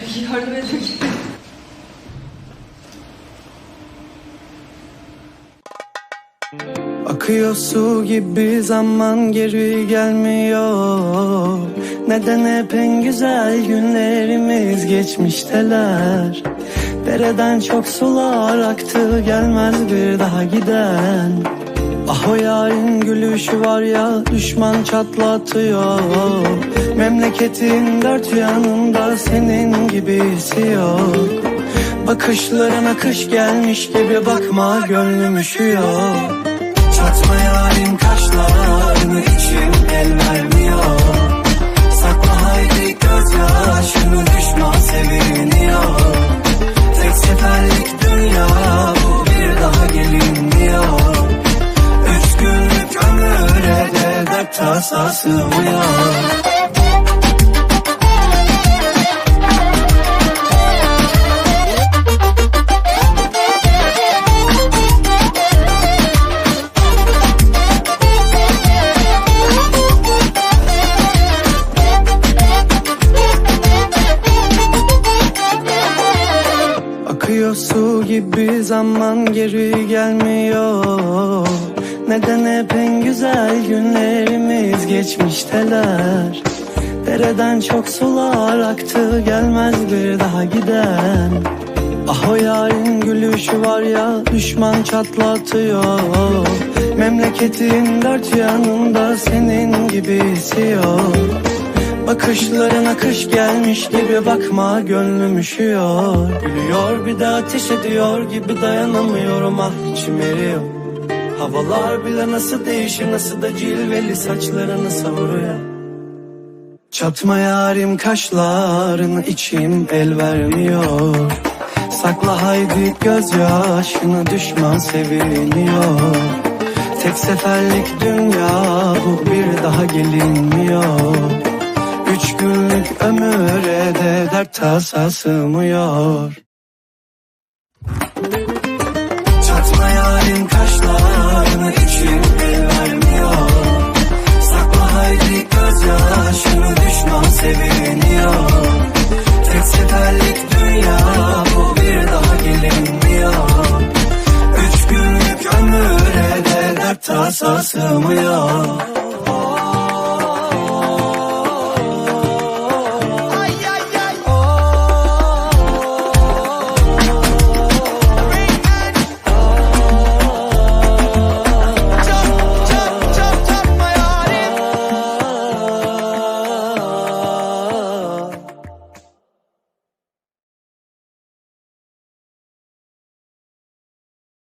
Peki yardım edin. Akıyor su gibi zaman geri gelmiyor. Neden hep en güzel günlerimiz geçmişteler? Dereden çok sular aktı gelmez bir daha giden Ah o yarın gülüşü var ya düşman çatlatıyor. Memleketin dört yanında senin gibisi yok Bakışlarına kış gelmiş gibi bakma gönlüm üşüyor. Çatma yarim kaşlarını içim Akıyor su gibi zaman geri gelmiyor Neden hep en güzel günlerimiz geçmişteler? Dereden çok sular aktı gelmez bir daha giden. Ah o yarın gülüşü var ya düşman çatlatıyor. Memleketin dört yanında senin gibisi yok. Bakışlarına kış gelmiş gibi bakma gönlüm üşüyor. Gülüyor bir de ateş ediyor gibi dayanamıyorum ah içim eriyor Havalar bile nasıl değişir nasıl da cilveli saçlarını savuruyor. Çatma yarim kaşlarını içim el vermiyor. Sakla haydi gözyaşını düşman seviniyor. Tek seferlik dünya bu bir daha gelinmiyor. Üç günlük ömüre de dert tasa sığmıyor Üç